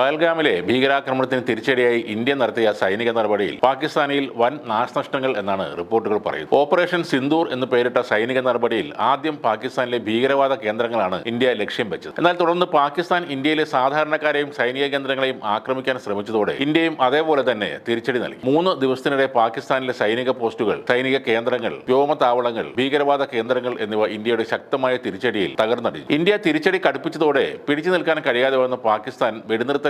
പഹൽഗാമിലെ ഭീകരാക്രമണത്തിന് തിരിച്ചടിയായി ഇന്ത്യ നടത്തിയ സൈനിക നടപടിയിൽ പാകിസ്ഥാനിൽ വൻ നാശനഷ്ടങ്ങൾ എന്നാണ് റിപ്പോർട്ടുകൾ പറയുന്നത്. ഓപ്പറേഷൻ സിന്ദൂർ എന്ന് പേരിട്ട സൈനിക നടപടിയിൽ ആദ്യം പാകിസ്ഥാനിലെ ഭീകരവാദ കേന്ദ്രങ്ങളാണ് ഇന്ത്യ ലക്ഷ്യം വെച്ചത്. എന്നാൽ തുടർന്ന് പാകിസ്ഥാൻ ഇന്ത്യയിലെ സാധാരണക്കാരെയും സൈനിക കേന്ദ്രങ്ങളെയും ആക്രമിക്കാൻ ശ്രമിച്ചതോടെ ഇന്ത്യയും അതേപോലെ തന്നെ തിരിച്ചടി നൽകി. മൂന്ന് ദിവസത്തിനിടെ പാകിസ്ഥാനിലെ സൈനിക പോസ്റ്റുകൾ സൈനിക കേന്ദ്രങ്ങൾ വ്യോമതാവളങ്ങൾ ഭീകരവാദ കേന്ദ്രങ്ങൾ എന്നിവ ഇന്ത്യയുടെ ശക്തമായ തിരിച്ചടിയിൽ തകർന്നടിഞ്ഞു. ഇന്ത്യ തിരിച്ചടി കടുപ്പിച്ചതോടെ പിടിച്ചു നിൽക്കാൻ കഴിയാതെ വന്ന പാകിസ്ഥാൻ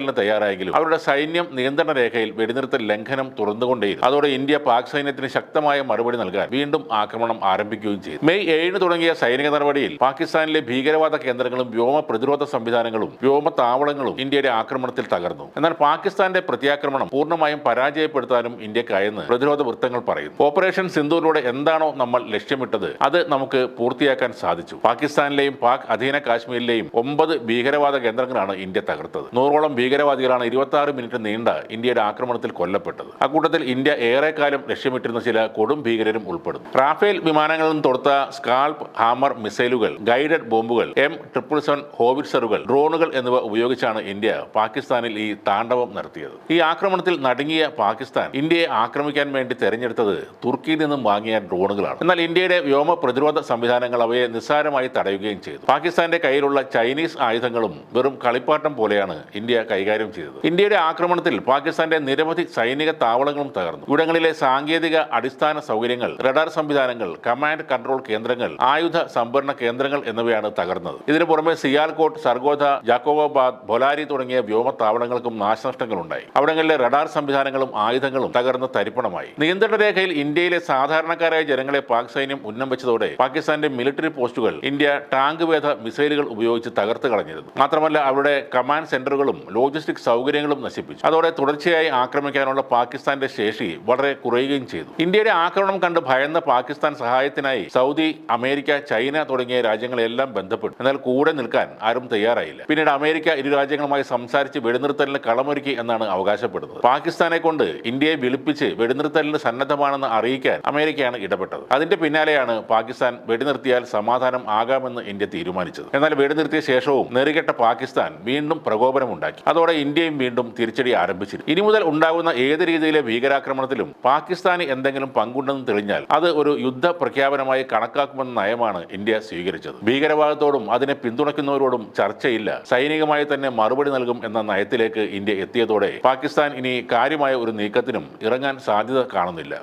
വെടിനിർത്തലിന് തയ്യാറായെങ്കിലും അവരുടെ സൈന്യം നിയന്ത്രണ രേഖയിൽ വെടിനിർത്തൽ ലംഘനം തുറന്നുകൊണ്ടേയിരുന്നു. അതോടെ ഇന്ത്യ പാക് സൈന്യത്തിന് ശക്തമായ മറുപടി നൽകാൻ വീണ്ടും ആക്രമണം ആരംഭിക്കുകയും ചെയ്തു. മെയ് ഏഴിന് തുടങ്ങിയ സൈനിക നടപടിയിൽ പാകിസ്ഥാനിലെ ഭീകരവാദ കേന്ദ്രങ്ങളും വ്യോമ പ്രതിരോധ സംവിധാനങ്ങളും വ്യോമ താവളങ്ങളും ഇന്ത്യയുടെ ആക്രമണത്തിൽ തകർന്നു. എന്നാൽ പാകിസ്ഥാന്റെ പ്രത്യാക്രമണം പൂർണമായും പരാജയപ്പെടുത്താനും ഇന്ത്യക്കായെന്ന് പ്രതിരോധ വൃത്തങ്ങൾ പറയുന്നു. ഓപ്പറേഷൻ സിന്ധുവിലൂടെ എന്താണോ നമ്മൾ ലക്ഷ്യമിട്ടത് അത് നമുക്ക് പൂർത്തിയാക്കാൻ സാധിച്ചു. പാകിസ്ഥാനിലെയും പാക് അധീന കാശ്മീരിലെയും ഒമ്പത് ഭീകരവാദ കേന്ദ്രങ്ങളാണ് ഇന്ത്യ തകർത്തത്. നൂറോളം ഭീകരവാദികളാണ് ഇരുപത്തി മിനിറ്റ് നീണ്ട ഇന്ത്യയുടെ ആക്രമണത്തിൽ കൊല്ലപ്പെട്ടത്. അക്കൂട്ടത്തിൽ ഇന്ത്യ ഏറെക്കാലം ലക്ഷ്യമിട്ടിരുന്ന ചില കൊടും ഭീകരരും ഉൾപ്പെടുന്നു. റാഫേൽ വിമാനങ്ങളിൽ നിന്ന് തൊടുത്ത സ്കാൾപ്പ് ഹാമർ മിസൈലുകൾ ഗൈഡഡ് ബോംബുകൾ എം ട്രിപ്പിൾ സെവൻ ഹോവിറ്റ്സറുകൾ ഡ്രോണുകൾ എന്നിവ ഉപയോഗിച്ചാണ് ഇന്ത്യ പാകിസ്ഥാനിൽ ഈ താണ്ഡവം നടത്തിയത്. ഈ ആക്രമണത്തിൽ നടുങ്ങിയ പാകിസ്ഥാൻ ഇന്ത്യയെ ആക്രമിക്കാൻ വേണ്ടി തെരഞ്ഞെടുത്തത് തുർക്കിയിൽ നിന്നും വാങ്ങിയ ഡ്രോണുകളാണ്. എന്നാൽ ഇന്ത്യയുടെ വ്യോമ പ്രതിരോധ സംവിധാനങ്ങൾ അവയെ നിസ്സാരമായി തടയുകയും ചെയ്തു. പാകിസ്ഥാന്റെ കയ്യിലുള്ള ചൈനീസ് ആയുധങ്ങളും വെറും കളിപ്പാട്ടം പോലെയാണ് ഇന്ത്യ കൈകാര്യം ചെയ്തത്. ഇന്ത്യയുടെ ആക്രമണത്തിൽ പാകിസ്ഥാന്റെ നിരവധി സൈനിക താവളങ്ങളും തകർന്നു. ഇവിടങ്ങളിലെ സാങ്കേതിക അടിസ്ഥാന സൗകര്യങ്ങൾ റഡാർ സംവിധാനങ്ങൾ കമാൻഡ് കൺട്രോൾ കേന്ദ്രങ്ങൾ ആയുധ സംഭരണ കേന്ദ്രങ്ങൾ എന്നിവയാണ് തകർന്നത്. ഇതിനു പുറമെ സിയാൽകോട്ട് സർഗോധ ജാക്കോബാദ് ബൊലാരി തുടങ്ങിയ വ്യോമ താവളങ്ങൾക്കും നാശനഷ്ടങ്ങളുണ്ടായി. അവിടങ്ങളിലെ റഡാർ സംവിധാനങ്ങളും ആയുധങ്ങളും തകർന്ന് തരിപ്പണമായി. നിയന്ത്രണ രേഖയിൽ ഇന്ത്യയിലെ സാധാരണക്കാരായ ജനങ്ങളെ പാക് സൈന്യം ഉന്നം വെച്ചതോടെ പാകിസ്ഥാന്റെ മിലിറ്ററി പോസ്റ്റുകൾ ഇന്ത്യ ടാങ്ക് വേധ മിസൈലുകൾ ഉപയോഗിച്ച് തകർത്ത് കളഞ്ഞിരുന്നു. മാത്രമല്ല അവിടെ കമാൻഡ് സെന്ററുകളും ലോജിസ്റ്റിക് സൗകര്യങ്ങളും നശിപ്പിച്ചു. അതോടെ തുടർച്ചയായി ആക്രമിക്കാനുള്ള പാകിസ്ഥാന്റെ ശേഷി വളരെ കുറയുകയും ചെയ്തു. ഇന്ത്യയുടെ ആക്രമണം കണ്ട് ഭയന്ന പാകിസ്ഥാൻ സഹായത്തിനായി സൗദി അമേരിക്ക ചൈന തുടങ്ങിയ രാജ്യങ്ങളെല്ലാം ബന്ധപ്പെട്ടു. എന്നാൽ കൂടെ നിൽക്കാൻ ആരും തയ്യാറായില്ല. പിന്നീട് അമേരിക്ക ഇരു രാജ്യങ്ങളുമായി സംസാരിച്ച് വെടിനിർത്തലിന് കളമൊരുക്കി എന്നാണ് അവകാശപ്പെടുന്നത്. പാകിസ്ഥാനെ കൊണ്ട് ഇന്ത്യയെ വിളിപ്പിച്ച് വെടിനിർത്തലിന് സന്നദ്ധമാണെന്ന് അറിയിക്കാൻ അമേരിക്കയാണ് ഇടപെട്ടത്. അതിന്റെ പിന്നാലെയാണ് പാകിസ്ഥാൻ വെടിനിർത്തിയാൽ സമാധാനം ആകാമെന്ന് ഇന്ത്യ തീരുമാനിച്ചത്. എന്നാൽ വെടിനിർത്തിയ ശേഷവും നെറികെട്ട പാകിസ്ഥാൻ വീണ്ടും പ്രകോപനമുണ്ടാക്കി. അതോടെ ഇന്ത്യയും വീണ്ടും തിരിച്ചടി ആരംഭിച്ചിരുന്നു. ഇനി മുതൽ ഉണ്ടാകുന്ന ഏത് രീതിയിലെ ഭീകരാക്രമണത്തിലും പാകിസ്ഥാന് എന്തെങ്കിലും പങ്കുണ്ടെന്ന് തെളിഞ്ഞാൽ അത് ഒരു യുദ്ധ പ്രഖ്യാപനമായി കണക്കാക്കുമെന്ന നയമാണ് ഇന്ത്യ സ്വീകരിച്ചത്. ഭീകരവാദത്തോടും അതിനെ പിന്തുണയ്ക്കുന്നവരോടും ചർച്ചയില്ല. സൈനികമായി തന്നെ മറുപടി നൽകും എന്ന നയത്തിലേക്ക് ഇന്ത്യ എത്തിയതോടെ പാകിസ്ഥാൻ ഇനി കാര്യമായ ഒരു നീക്കത്തിനും ഇറങ്ങാൻ സാധ്യത കാണുന്നില്ല.